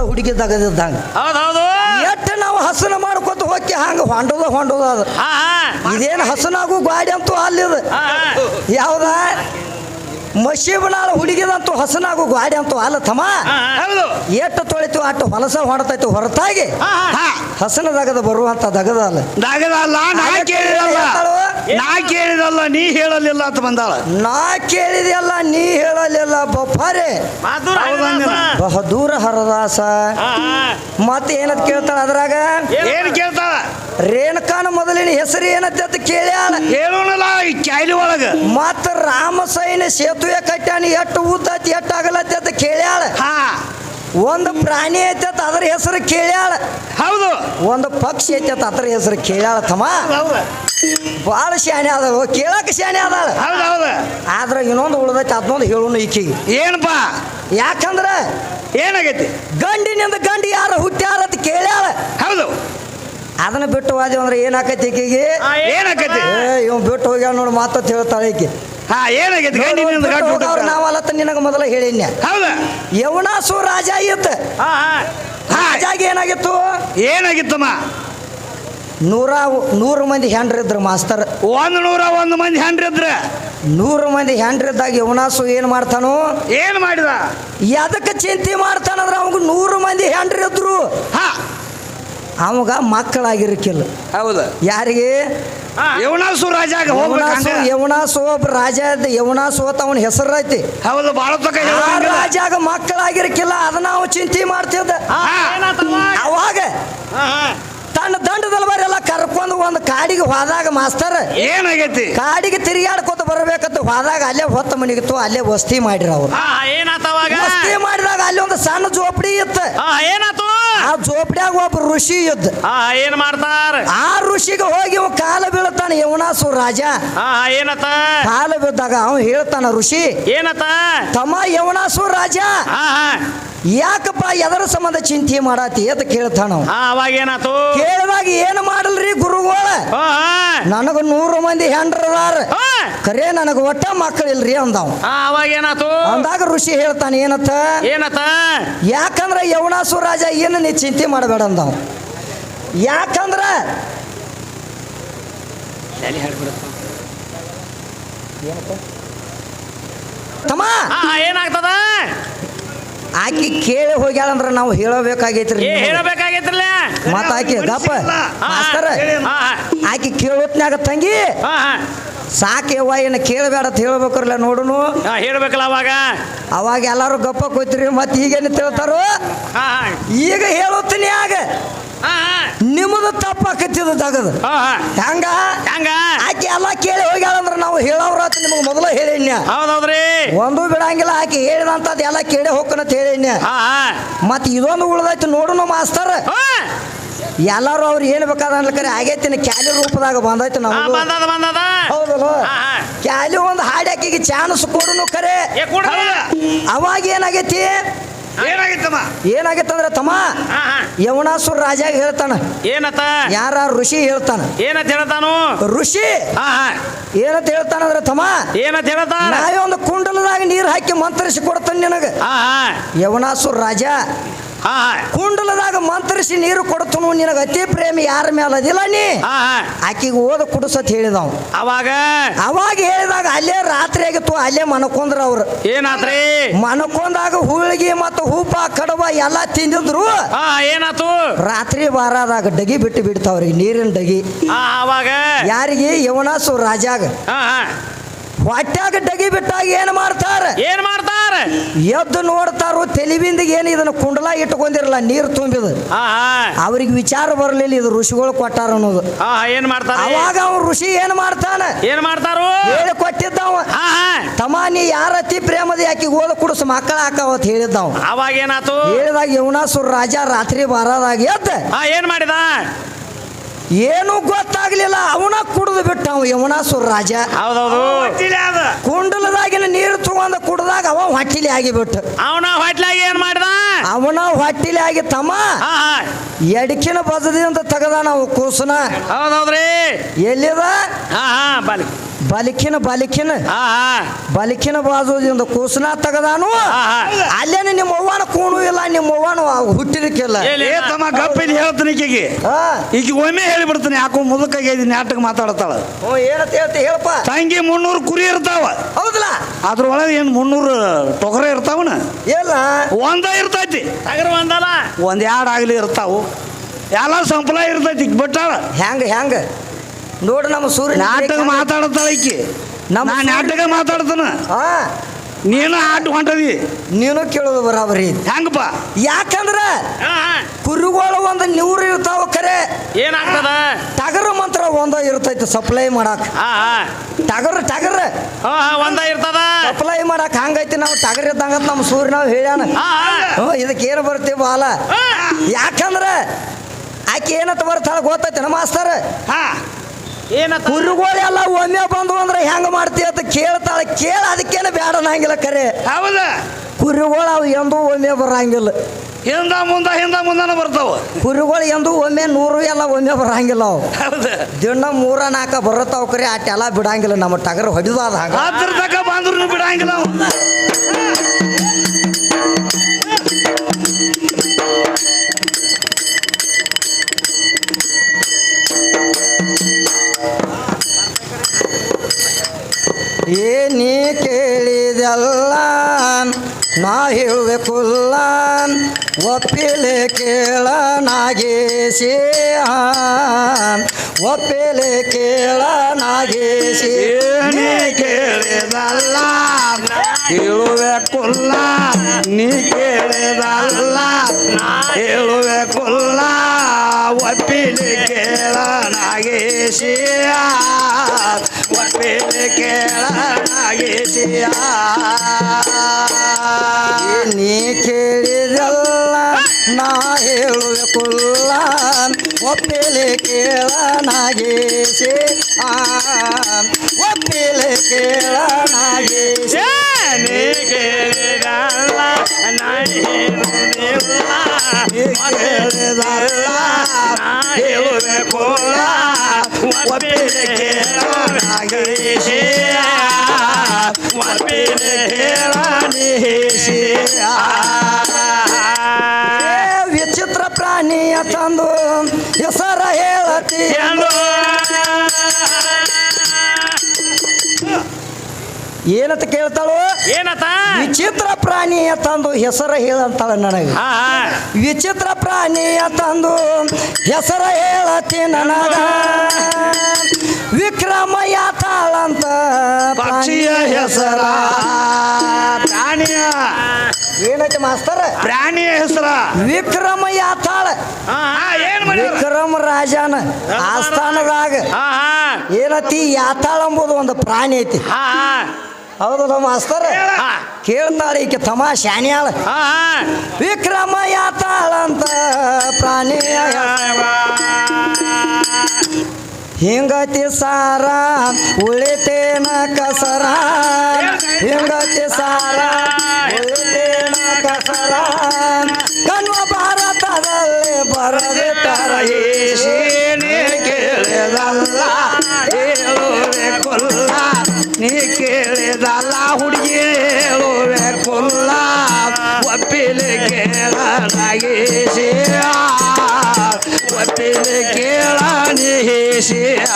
ಮಶಿಬನಾಳ ಹುಡುಗಿ ತಗದಿದ್ದಂಗೆ. ಹೌದ್ ಹೌದು ಎಟ್ಟು ನಾವು ಹಸನ ಮಾಡ್ಕೊತ ಹೋಗಿ ಹಂಗ ಹೊಂಡದ ಹೊಂಡದ ಇದೇನು ಹಸನಾಗು ಗಾಡಿ ಅಂತೂ ಅಲ್ಲಿದ. ಯಾವ್ದ? ಮಶಿಬನಾಳ ಹುಡುಗಿದಂತೂ ಹಸನಾಗು ಗಾಡಿ ಅಂತೂ ಅಲ್ಲ ತಮ್ಮ. ಹೌದು. ಎಷ್ಟು ತೊಳಿತು ಅಟ್ಟು ಹೊಲಸ ಹೊಡತೈತು ಹೊರತಾಗಿ. ಹಾ, ಹಾ. ಹಾ ಹಸನ ದಗದ ಬರುವಂತ ದಗದ ಅಲ್ಲ ದಗದಲ್ಲ ನಾ ಕೇಳಿದಲ್ಲ. ಹೇಳ್ತಾಳು, ನಾ ಕೇಳಿದಲ್ಲ ನೀ ಹೇಳಲಿಲ್ಲ ಅಂತ ಬಂದಾಳ. ನಾ ಕೇಳಿದೆಲ್ಲ ನೀ ಹೇಳಲಿಲ್ಲ ಬಫಾರೆ ಬಹದೂರ ಹರದಾಸ. ಮತ್ತೆ ಏನಂತ ಕೇಳ್ತಾಳ ಅದ್ರಾಗ? ಏನ್ ಕೇಳ್ತಾಳ? ರೇಣುಕಾನ ಮೊದಲಿನ ಹೆಸರು ಏನತ್ತೆ ಅಂತ ಕೇಳ್ಯಾಳ ಹೇಳೋಣಲ್ಲ ಈ ಕೈಲಿ ಒಳಗ. ಮತ್ತ ರಾಮಸೈನ ಸೇತುವೆ ಕಟ್ಟಾನ ಎಷ್ಟು ಉದ್ದತಿ ಎಷ್ಟು ಆಗಲತ್ತೆ ಅಂತ ಕೇಳ್ಯಾಳ ಹಾ. ಒಂದು ಪ್ರಾಣಿ ಐತೆ ಅಂತ ಅದ್ರ ಹೆಸರು ಕೇಳ್ಯಾಳ ಹೌದು. ಒಂದು ಪಕ್ಷಿ ಐತೆ ಅಂತ ಅದ್ರ ಹೆಸರು ಕೇಳ್ಯಾಳ ತಮ್ಮ. ಹೌದು. ಭಾಳ ಶಾಣೆ ಅದಾವ ಕೇಳಕ್ಕೆ ಶಾಣೆ ಅದಾಳ ಹೌದು ಹೌದು. ಆದ್ರೆ ಇನ್ನೊಂದು ಉಳ್ದೈತೆ ಅದನ್ನೊಂದು ಹೇಳೋಣ ಈಕಿಗೆ. ಏನಪ್ಪಾ? ಯಾಕಂದ್ರ ಏನಾಗೈತಿ? ಗಂಡಿನಿಂದ ಗಂಡಿ ಯಾರು ಹುಟ್ಟ್ಯಾರ ಅಂತ ಕೇಳ್ಯಾಳ ಹೌದು. ಅದನ್ನ ಬಿಟ್ಟು ಹೋದ ಅಂದ್ರೆ ಏನಾಕೈತಿ ಈಕಿಗೆ? ಏನಾಕೈತಿ? ಏ ಇವ್ ಬಿಟ್ಟು ಹೋಗ್ಯಾವ ನೋಡಿ ಮಾತತ್ ಹೇಳ್ತಾಳೆ ಈಕಿ. ಹಾ ಏನಾಗೈತಿ? ನಾವಲ್ಲತ್ತ ನಿನಗೆ ಮೊದಲ ಹೇಳಿನ್ಯ? ಹೌದು? ಯವನಾಸು ರಾಜ ಇತ್ತ. ಹಾ, ಹಾ. ರಾಜಾಗ ಏನಾಗಿತ್ತು? ಏನಾಗಿತ್ತಮ್ಮ? ನೂರ ನೂರು ಮಂದಿ ಹೆಂಡ್ರಿದ್ರು ಮಾಸ್ತರ್. ಒಂದ್ ನೂರ ಒಂದು ಮಂದಿ ಹೆಂಡ್ರಿದ್ರ ನೂರು ಮಂದಿ ಹೆಂಡ್ರಿದ್ದಾಗ ಯವನಾಸು ಏನ್ ಮಾಡ್ತಾನು? ಏನ್ ಮಾಡಿದ? ಎದಕ್ಕೆ ಚಿಂತೆ ಮಾಡ್ತಾನಂದ್ರೆ ಅವಾಗ ನೂರು ಮಂದಿ ಹೆಂಡ್ರಿದ್ರು ಹಾ ಅವಾಗ ಮಕ್ಕಳಾಗಿರಕಿಲ್ಲ. ಹೌದು. ಯಾರಿಗೆ. ಯವನಾಸು ರಾಜ ಯವನಾಸು ಹೋಗ್ಬೇಕು ಯವನಾಸು ಒಬ್ಬ ರಾಜ ಇದ್ದ ಯವನಾಸು ಅಂತ ಅವನ ಹೆಸರು ಐತಿ. ಹೌದು ಬಹಳ ತಕ ಆ ರಾಜಾಗ ಮಕ್ಕಳಾಗಿರಕಿಲ್ಲ ಅದನ್ನ ನಾವು ಚಿಂತೆ ಮಾಡ್ತಿದ್ದ? ಅವಾಗ ತನ್ನ ದಂಡದಲ್ಲಿ ದಂಡದಲ್ವರೆಲ್ಲ ಕರ್ಕೊಂಡು ಒಂದು ಕಾಡಿಗೆ ಹೋದಾಗ ಮಾಸ್ತರ್ ಏನಾಗೈತಿ? ಕಾಡಿಗೆ ತಿರುಗಾಡ್ಕೊತ ಬರ್ಬೇಕಂತ ಹೋದಾಗ ಅಲ್ಲೇ ಹೊತ್ತ ಮನಿಗಿತ್ತು ಅಲ್ಲೇ ವಸ್ತಿ ಮಾಡಿರ ಅವ್ರು. ಅವಾಗ? ಮಸ್ತಿ ಮಾಡಿದಾಗ ಅಲ್ಲಿ ಒಂದು ಸಣ್ಣ ಜೋಪಡಿ ಇತ್ತು. ಆ ಏನಾತು? ಆ ಜೋಪಡಿಯಾಗ ಒಬ್ಬ ಋಷಿ ಇದ್ದ. ಆ ಏನ್ ಮಾಡ್ತಾರ? ಆ ಋಷಿಗೆ ಹೋಗಿ ಅವ ಕಾಲ ಬೀಳ್ತಾನ ಯವನಾಸು ರಾಜ. ಆ ಏನತ? ಕಾಲ ಬಿದ್ದಾಗ ಅವ ಹೇಳ್ತಾನ ಋಷಿ ಏನತ? ತಮ್ಮ ಯವನಾಸು ರಾಜ ಆ ಯಾಕಪ್ಪ ಎದರ ಸಂಬಂಧ ಚಿಂತೆ ಮಾಡಾತಿ ಅಂತ ಕೇಳ್ತಾನ ಅವ. ಅವಾಗ ಏನಾತು? ಕೇಳಿದಾಗ ಏನ್ ಮಾಡಲ್ರಿ ಗುರುಗಳ? ನನಗ ನೂರು ಮಂದಿ ಹೆಂಡ್ರದಾರ. ಖರೆ ನನಗೆ ಒಟ್ಟ ಮಕ್ಕಳಿಲ್ರಿ ಅಂದವ್. ಅವಾಗ ಏನಾತು? ಅಂದಾಗ ಋಷಿ ಹೇಳ್ತಾನೆ ಏನತ್ತ? ಏನತ್ತ? ಯಾಕಂದ್ರ ಯವನಾಸು ರಾಜ ಏನು ನೀ ಚಿಂತೆ ಮಾಡಬೇಡ ಅಂದವ್. ಯಾಕಂದ್ರ? ತಮ್ಮ! ಏನಾಗ್ತದ? ಆಕಿ ಕೇಳಿ ಹೋಗ್ಯಾಳಂದ್ರ ನಾವು ಹೇಳಬೇಕಾಗೈತ್ರಿ. ಹೇಳಬೇಕಾಗೈತ್ರಲ್ಲ? ಮತ್ತ ಆಕಿ ಗಪ್ಪ ಮಾಸ್ತರ ಆಕಿ ಕೇಳೋತ್ನಾಗ ತಂಗಿ ಹಾ ಏನು ಕೇಳಬೇಡ ಅಂತ ಹೇಳ್ಬೇಕ್ರಲ್ಲ ನೋಡುನು. ಹೇಳ್ಬೇಕಲ್ಲ ಅವಾಗ. ಅವಾಗ ಎಲ್ಲಾರು ಗಪ್ಪ ಕೂತ್ರಿ ಮತ್ತೆ ಈಗೇನು ತಿಳ್ತಾರೋ? ಈಗ ಹೇಳುತ್ತೀನಿ ಆಗ. ನಿಮ್ದು ತಪ್ಪ ನಿಮ್ಮದು ತಪ್ಪಾಕತ್ತಿದ ತಗದ. ಹೆಂಗ? ಹೆಂಗ? ಆಕಿ ಎಲ್ಲ ಕೇಳಿ ಹೋಗ್ಯಾಳಂದ್ರ ನಾವು ಹೇಳೋರ ನಿಮಗೆ ಮೊದಲ ಹೇಳಿನ್ಯ. ಹೌದೌದ್ರಿ. ಒಂದು ಬಿಡಂಗಿಲ್ಲ ಆಕಿ ಹೇಳಿದಂತದ ಎಲ್ಲ ಕೇಳಿ ಹೋಗ್ಕನಂತ ಹೇಳಿನ್ಯ. ಮತ್ತೆ ಇದೊಂದು ಉಳ್ದೈತಿ ನೋಡುನು ಮಾಸ್ತರ್. ಎಲ್ಲಾರು ಅವ್ರು ಏನು ಬೇಕಾದ ಅನ್ಲಕರೆ ಆಗೈತಿ ಕ್ಯಾಲಿ ರೂಪದಾಗ ಬಂದೈತಿ ನಾವು ಬಂದದ ಬಂದದ. ಹೌದಲ್ಲ? ಕ್ಯಾಲಿ ಒಂದು ಹಾಡಿ ಆಕಿಗೆ ಚಾನ್ಸ್ ಕೊಡುನು ಕರೆ. ಅವಾಗ ಏನಾಗೈತಿ? ಏನಾಗಿತ್ತಮ್ಮ? ಅಂದ್ರೆ ತಮ್ಮ? ಯವನಾಸುರ ರಾಜ ಹೇಳ್ತಾನ. ಏನತ ಯಾರ ಋಷಿ ಹೇಳ್ತಾನ? ಏನಂತ ಹೇಳ್ತಾನು? ಋಷಿ? ಏನತ್ ಹೇಳ್ತಾನಂದ್ರ ತಮ್ಮ? ಏನಂತ ಹೇಳ್ತಾನ? ನಾವೇ ಒಂದು ಕುಂಡಲದಾಗ ನೀರು ಹಾಕಿ ಮಂತ್ರಿಸಿ ಕೊಡ್ತಾನೆ ನಿನಗ. ಯವನಾಸುರ ರಾಜ ಹಾ ಹಾ. ಕುಂಡಲದಾಗ ಮಂತ್ರಿಸಿ ನೀರು ಕೊಡ್ತನು ನಿನಗ ಅತಿ ಪ್ರೇಮಿ ಯಾರ ಮೇಲೆ ಅದಿಲ್ಲ ನೀ? ಹಾ ಹಾ. ಆಕಿಗೆ ಓದ ಕುಡಿಸತ್ ಹೇಳಿದವ. ಅವಾಗ? ಅವಾಗ ಹೇಳಿದಾಗ ಅಲ್ಲೇ ರಾತ್ರಿ ಆಗಿತ್ತು ಅಲ್ಲೇ ಮನಕೊಂದ್ರ ಅವ್ರು. ಏನಾತ್ರಿ ಮನಕೊಂದಾಗ ಹುಳಿಗಿ ಮತ್ತು ಹೂಪ ಕಡವ ಎಲ್ಲ ತಿಂದಿದ್ರು. ಹಾ ಏನಾತು? ರಾತ್ರಿ ಬಾರಾದಾಗ ಡಗಿ ಬಿಟ್ಟು ಬಿಡ್ತಾವ್ರಿ ನೀರಿನ ಡಗಿ. ಹಾ ಅವಾಗ? ಯಾರಿಗೆ? ಯವನಾಸು ರಾಜಾಗ. ಹಾ ಹಾ. ಹೊಟ್ಯಾಗ ಡಗಿ ಬಿಟ್ಟಾಗ ಏನು ಮಾಡ್ತಾರ? ಏನ್ ಮಾಡ್ತಾರ? ಎದ್ದು ನೋಡ್ತಾರೋ ತೆಲಿಬಿಂದಿಗೆ ಏನು ಇದನ್ನ ಕುಂಡಲ ಇಟ್ಕೊಂಡಿರಲ್ಲ ನೀರು ತುಂಬಿದ. ಅವ್ರಿಗೆ ವಿಚಾರ ಬರಲಿಲ್ಲ ಇದು ಋಷಿಗಳು ಕೊಟ್ಟಾರ ಅನ್ನೋದು. ಏನ್ ಮಾಡ್ತಾರ? ಅವಾಗ ಅವ ಋಷಿ ಏನು ಮಾಡ್ತಾನ? ಏನ್ ಮಾಡ್ತಾರು? ಹೇಳಿ ಕೊಟ್ಟಿದ್ದವ. ತಮ್ಮ ನೀ ಯಾರ ಅತಿ ಪ್ರೇಮದ ಯಾಕೆ ಓದ ಕುಡಿಸ್ ಮಕ್ಕಳ ಅಂತ ಹೇಳಿದ್ದವ. ಅವಾಗ ಏನಾತು? ಹೇಳಿದಾಗ ಯವನಾಸುರ ರಾಜ ರಾತ್ರಿ ಬಾರದಾಗ ಎದ್ದ. ಹಾ ಏನ್ ಮಾಡಿದ? ಏನು ಗೊತ್ತಾಗ್ಲಿಲ್ಲ. ಅವನ ಕುಡಿದು ಬಿಟ್ಟ ಅವ ಯವನಾಸುರ ರಾಜ. ಕುಂಡಲದಾಗಿನ ನೀರು ತಗೊಂಡ ಕುಡ್ದಾಗ ಅವ ಹೊಟ್ಟಿಲಿ ಆಗಿಬಿಟ್ಟ. ಅವನ ಹೊಟ್ಲಾಗಿ ಏನ್ ಮಾಡ್ದ? ಅವನ ಹೊಟ್ಟಿಲಿ ಆಗಿ ತಮ್ಮ ಹಾ ಹಾ. ಎಡಕಿನ ಬದದಿಂದ ತೆಗದ ನಾವು ಕೂಸನ. ಹೌದೌದ್ರಿ. ಎಲ್ಲಿದ? ಹಾ ಬಾಲಿಕಿನ ಬಾಲಿಕಿನ? ಬಲಿಕಿನ ಬಲಿಕಿನ ಹಾ ಹಾ. ಬಲಿಕಿನ ಬಾಜುದಿಂದ ಕೂಸನ ತೆಗದಾನು. ಅಲ್ಲೇ ಅಲ್ಲೇನೆ ನಿಮ್ಮ ಅವ್ವನ ಕೂಣು ಇಲ್ಲ ನಿಮ್ಮ ಅವ್ವನ ಹುಟ್ಟಿದಕ್ಕಿಲ್ಲ? ಏ ತಮ್ಮ ಗಪ್ಪ ಇದು ಹೇಳ್ತೀನಿ ಈಕಿಗೆ. ಹಾ. ಈಗ ಒಮ್ಮೆ ಹೇಳಿಬಿಡ್ತೀನಿ ಯಾಕೋ ಮುದುಕಾಗಿ ನಾಟಕ ಮಾತಾಡ್ತಾಳ. ಹ್ಞೂ ಏನಂತ ಹೇಳ್ತಿ ಹೇಳಪ್ಪ. ತಂಗಿ ಮುನ್ನೂರು ಕುರಿ ಇರ್ತಾವ. ಹೌದಲ್ಲ? ಅದ್ರೊಳಗೆ ಏನು ಮುನ್ನೂರು ತೊಗರೆ ಇರ್ತಾವನ? ಇಲ್ಲ. ಒಂದ ಇರ್ತೈತಿ. ಟಗರ ಒಂದಲ್ಲ? ಒಂದ್ ಎರಡು ಆಗ್ಲಿ ಇರ್ತಾವು. ಎಲ್ಲ ಸಂಪಲ ಇರ್ತೈತಿ ಬಿಟ್ಟಾಳ. ಹೆಂಗ ಹೆಂಗ ನೋಡು ನಮ್ಮ ಸೂರ್ಯ ನಾಟಕ ಮಾತಾಡತಾಳಕ್ಕೆ ನಮ್ಮ ನಾಟಕ ಮಾತಾಡ್ತಾನ. ಹಾ ನೀನು ಆಟ ಹೊಂಟದಿ. ನೀನು ಕೇಳೋದು ಬರಾಬರಿ ಹೆಂಗಪ್ಪ? ಯಾಕಂದ್ರ ಕುರುಗೋಳ ಒಂದು ನೂರು ಇರ್ತಾವ ಖರೆ ಏನಾಗ್ತದ? ಟಗರ ಮಂತ್ರ ಒಂದ ಇರ್ತೈತಿ ಸಪ್ಲೈ ಮಾಡಾಕ. ಹಾ ಹಾ. ಟಗರ್ ಟಗರ್. ಹಾ ಹಾ ಒಂದ ಇರ್ತದ? ಸಪ್ಲೈ ಮಾಡಾಕ ಹಂಗೈತಿ ನಾವು ಟಗರ್ ಇದ್ದಂಗ ನಮ್ಮ ಸೂರ್ಯ ನಾವು ಹೇಳ್ಯಾನ ಇದಕ್ಕೆ ಏನು ಬರ್ತೀವಿ ಬಾಲ. ಯಾಕಂದ್ರ ಆಕೆ ಏನಂತ ಬರ್ತಾಳ ಗೊತ್ತೈತೆ ನಮ್ಮ ಮಾಸ್ತರ್? ಹಾ. ಏನತ್ತ ಕುರಿಗಳೆಲ್ಲ ಒಮ್ಮೆ ಬಂದು ಅಂದ್ರೆ ಹೆಂಗ ಮಾಡ್ತೀವಿ ಅಂತ ಕೇಳ್ತಾಳೆ. ಕೇಳ ಅದಕ್ಕೇನು ಬೇಡ ಅನ್ನಂಗಿಲ್ಲ ಖರೆ ಹೌದ? ಕುರಿಗಳು ಅವು ಎಂದೂ ಒಮ್ಮೆ ಬರಂಗಿಲ್ಲ. ಹಿಂದ ಮುಂದ ಹಿಂದ ಮುಂದನ ಬರ್ತಾವ. ಕುರಿಗಳು ಎಂದೂ ಒಮ್ಮೆ ನೂರು ಎಲ್ಲ ಒಮ್ಮೆ ಬರಂಗಿಲ್ಲ ಅವು. ಹೌದ? ದಿನ ಮೂರ ನಾಲ್ಕ ಬರುತ್ತಾವ ಕರೆ ಅಟ್ಟೆಲ್ಲ ಬಿಡಂಗಿಲ್ಲ. ನಮ್ಮ ಟಗರ್ ಹೊಡಿದಾದ ಹಾಗ. ಹತ್ರ ತಕ ಬಂದ್ರು ಬಿಡಂಗಿಲ್ಲ ಅವ. ಏನಿ ಕೇಳಿದೆಲ್ಲ ನಾ ಹೇಳಬೇಕಲ್ಲ ಒಪ್ಪಿಲೆ ಕೇಳ ನಾಗೇಶಿ ಒಪ್ಪಿಲೆ ಕೇಳ ನಾಗೇಶಿ ಏನೇ ಕೇಳಿದಲ್ಲ ಹೇಳುವೆ ಕುಲ್ಲ ನೀ ಕೇಳಿದಲ್ಲ ಹೇಳುವೆ ಕುಲ್ಲ ಒಪ್ಪಿಲಿ ಕೇಳ ನಾಗೇಶಿಯ ಒಪ್ಪಿಲಿ ಕೇಳ ನಾಗೇಶಿಯ ನೀ ಕೇಳಿದಲ್ಲ ನಾ ಹೇಳುವೆ ಕುಲ್ಲ ಒಪ್ಪಿಲಿ ಕೇಳ ನಾಗೇಶಿ ಒಪ್ಪಿಲೆ ಕೇಳ ನಾಗೇಶಿ ನೀ ಕೇಳಿದಲ್ಲ ನಾ ಹೇಳುವೆ ಕುಲ್ಲ ವಿಚಿತ್ರ ಪ್ರಾಣಿಯ ತಂದು ಹೆಸರ ಹೇಳತಿ. ಏನಂತ ಕೇಳ್ತಾಳು? ಏನತ? ವಿಚಿತ್ರ ಪ್ರಾಣಿಯ ತಂದು ಹೆಸರು ಹೇಳಂತಾಳ ನನಗೆ. ವಿಚಿತ್ರ ಪ್ರಾಣಿಯ ತಂದು ಹೆಸರು ಹೇಳತಿ ನನಗ. ವಿಕ್ರಮ ತಾಳಂತ ಪಕ್ಷಿಯ ಹೆಸರ. ಪ್ರಾಣಿಯ. ಏನೈತಿ ಮಾಸ್ತರ? ಪ್ರಾಣಿಯ ಹೆಸರ. ವಿಕ್ರಮ ಯಾತಾಳ ಏನು ಹಾ ವಿಕ್ರಮ ರಾಜನ ಆಸ್ಥಾನದಾಗ ಏನತಿ ಯಾತಾಳ ಎಂಬುದು ಒಂದು ಪ್ರಾಣಿ ಐತಿ. ಹೌದಲ್ಲ ಮಾಸ್ತರ. ಹಾ. ಕೇಳ್ತಾಳೆ ಈಕೆ ತಮ ಶಾನ್ಯಾಳ ಹಾ ಹಾ. ವಿಕ್ರಮ ಯಾತಾಳಂತ ಪ್ರಾಣಿ ಹಿಂಗತಿ ಸಾರ ಉಳಿತೇನ ಕಸರ. ಹಿಂಗತಿ ಸಾರ ಉಳಿತೇನ ಕಸರ. ಕನ್ವ ಭಾರತದಲ್ಲಿ ಬರದೆ ಏನೇ ಕೇಳಿದಲ್ಲ ಹೇಳುವೆ ಕೊಲ್ಲ ನೀ ಕೇಳಿದಲ್ಲ ಹುಡುಗಿ ಹೇಳುವೆ ಕೊಲ್ಲ ಒಪ್ಪಿಲಿ ಕೇಳ ನಾಗೇಶಿಯ ಒಪ್ಪಿಲಿ ಕೇಳ ನಿಹೇಶಿಯ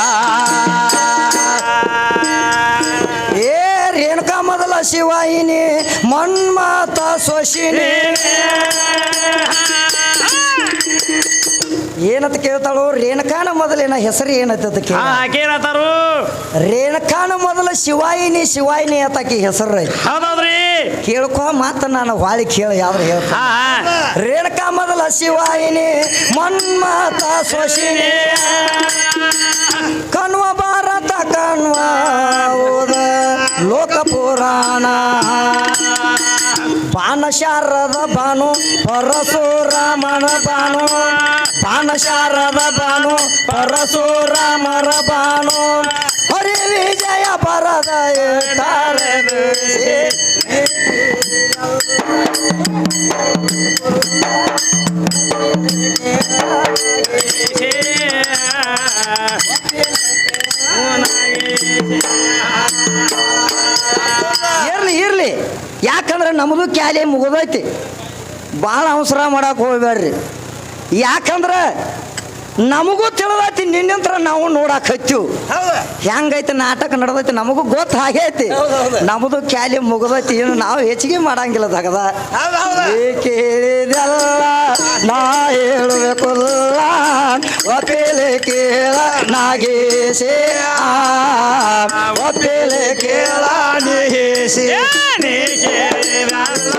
ಏ ರೇಣುಕಾ ಮೊದಲ ಶಿವಾಯಿನಿ, ಮನ್ಮಾತ ಸ್ವಶಿನಿ ಏನಂತ ಕೇಳ್ತಾಳು? ರೇಣುಕಾನ ಮೊದಲಿನ ಹೆಸರು ಏನಂತ ಅದಕ್ಕೆ ರೇಣುಕಾನ ಮೊದಲ ಶಿವಾಯಿನಿ ಶಿವಾಯಿನಿ ಅತಾಕಿ ಹೆಸರು ಐತಿ. ಹೌದೌದ್ರಿ. ಕೇಳ್ಕೊ ಮಾತ ನಾನು ವಾಳಿ ಕೇಳ ಯಾವ್ದು ಹೇಳ್ತ. ರೇಣುಕಾ ಮೊದಲ ಶಿವಾಯಿನಿ ಮನ್ಮಾತ ಸ್ವಶಿನಿ ಕಣ್ವ ಭಾರತ ಕಣ್ವ ಲೋಕ ಪುರಾಣ. ಬಾಣಶಾರದ ಬಾನು ಪರಶುರಾಮನ ಬಾನು ಬಾಣಶಾರದ ಬಾನು ಪರಶುರಾಮರ ಬಾನು ಹರಿ ವಿಜಯ ಬರದ ಇರ್ಲಿ ಇರ್ಲಿ. ಯಾಕಂದ್ರೆ ನಮ್ಮದು ಕ್ಯಾಲಿ ಮುಗಿದೈತಿ ಭಾಳ ಅವಸರ ಮಾಡಕ್ಕೆ ಹೋಗ್ಬೇಡ್ರಿ. ಯಾಕಂದ್ರೆ ನಮಗೂ ತಿಳಿದೈತಿ ನಿನ್ನಂತ್ರ ನಾವು ನೋಡಕ್ ಹತ್ತೀವಿ ಹೆಂಗೈತಿ ನಾಟಕ ನಡೆದೈತಿ ನಮಗೂ ಗೊತ್ತ ಆಗೈತಿ ಐತಿ. ನಮ್ದು ಕ್ಯಾಲಿ ಮುಗದೈತಿ ಏನು ನಾವು ಹೆಚ್ಚಿಗೆ ಮಾಡಂಗಿಲ್ಲ ತಗದ. ಕೇಳಿದಲ್ಲ ನಾ ಹೇಳಬೇಕಲ್ಲ. ಒಪ್ಪೇಲೆ ಕೇಳ ನಾಗೇಶೆ. ಒಪ್ಪೇಲೆ ಕೇಳ ನೀ ಕೇಳಿದಲ್ಲ.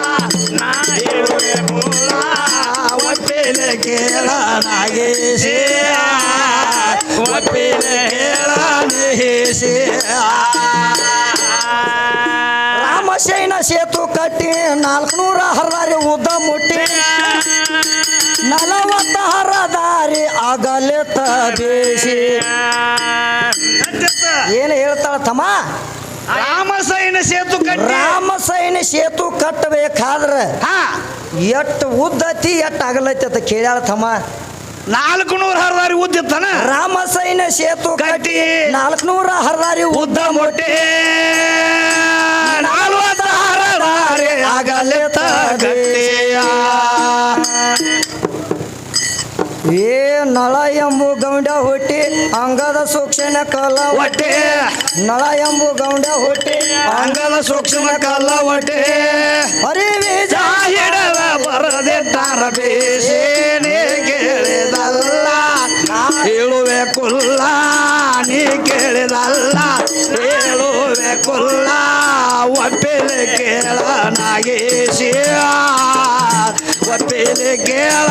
ಕೇಳ ನಾಗೇಶೆ ಒಪ್ಪಿಲೆ ಕೇಳ ನೀಸೆ ರಾಮಸೇನ ಸೇತು ಕಟ್ಟಿ ನಾಲ್ಕುನೂರ ಹರದಾರಿ ಉದ್ದ ಮುಟ್ಟಿ. ನಲವತ್ತ ಹರದಾರಿ ಅಗಲಿತ ಬೇಸಿ. ಏನು ಹೇಳ್ತಾಳ ತಮ್ಮ? ರಾಮಸೈನ ಸೇತು ಕಟ್ಟಿ. ರಾಮಸೈನ ಸೇತು ಕಟ್ಟಬೇಕಾದ್ರೆ ಹಾ. ಎಷ್ಟು ಉದ್ದತಿ ಎಷ್ಟು ಅಗಲೈತಿ ಅಂತ ಕೇಳ್ಯಾಳ ತಮ್ಮ. ನಾಲ್ಕು ನೂರ ಹರದಾರಿ ರಾಮ ರಾಮಸೈನ ಸೇತು ಕಟ್ಟಿ ನಾಲ್ಕುನೂರ ಹರದಾರಿ ಉದ್ದ ಉದ್ದ ಮೊಟ್ಟೆ. ಅಂಗದ ಸೂಕ್ಷ್ಮ ಕಾಲ ಒಟ್ಟೆ ನಳ ಎಂಬು ಗೌಂಡ ಹೊಟ್ಟೆ. ಅಂಗದ ಸೂಕ್ಷ್ಮ ಕಾಲ ಒಟ್ಟೆ ಅರಿವಿ ಜಾಹಿಡಲ ಬರದಿಟ್ಟಾರ ಬೇಸೇನೆ ಕೇಳಿದಲ್ಲ ಹೇಳುವೆ ಕುಲ್ಲ ನೀ ಕೇಳಿದಲ್ಲ ಹೇಳುವೆ ಕುಲ್ಲ ಒಪ್ಪಿಲೆ ಕೇಳ ನಾಗೇಶಿಯ ಒಪ್ಪಿಲೆ ಕೇಳ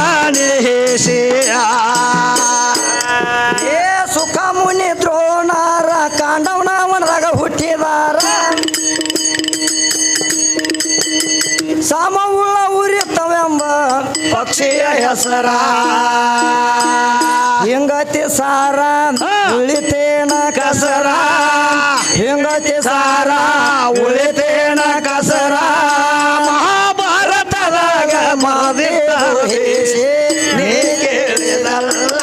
ಪಕ್ಷಿಯ ಹೆಸರ. ಹಿಂಗತಿ ಸಾರ ಉಳಿತೇನ ಕಸರ. ಹಿಂಗತಿ ಸಾರ ಉಳಿತೇನ ಕಸರ. ಮಹಾಭಾರತದಾಗ ಮಾದಿ ನೀ ಕೇಳಿದಲ್ಲ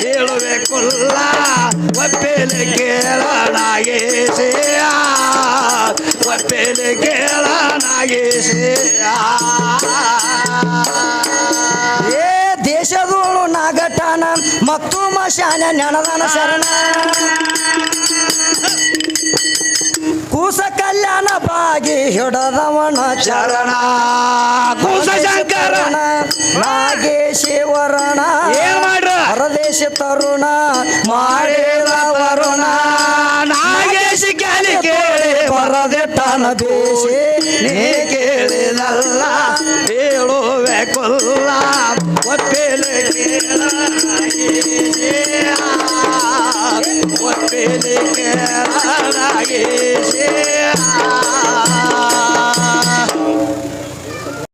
ಹೇಳಬೇಕಲ್ಲ. ಒಪ್ಪೆಲೆ ಕೇಳನಾಗೇಸಿಯ ಒಪ್ಪೆಲೆ ಕೇಳನಾಗೇಸಿಯ ಮಶಾನ ನೆನದಾನ ಶರಣ. ಕೂಸ ಕಲ್ಯಾಣ ಬಾಗಿ ಹಿಡದವಣ ಚರಣ. ಕೂಸ ಶಂಕರ. ನಾಗೇಶಿವರಣ ಏನ್ ಮಾಡ್ರ? ಹೊರದೇಶ ತರುಣ. ಮಾಡಿದ ವರುಣ. ನಾಗೇಶ್ ಕೇಳಿ ಕೇಳಿ ತಾನ ದೇಶ. ನೀ ಕೇಳಿದಲ್ಲ ಹೇಳುವೆ ಕೊಲ್ಲ. ಒಪ್ಪೇಲೆ ಕೇಳ.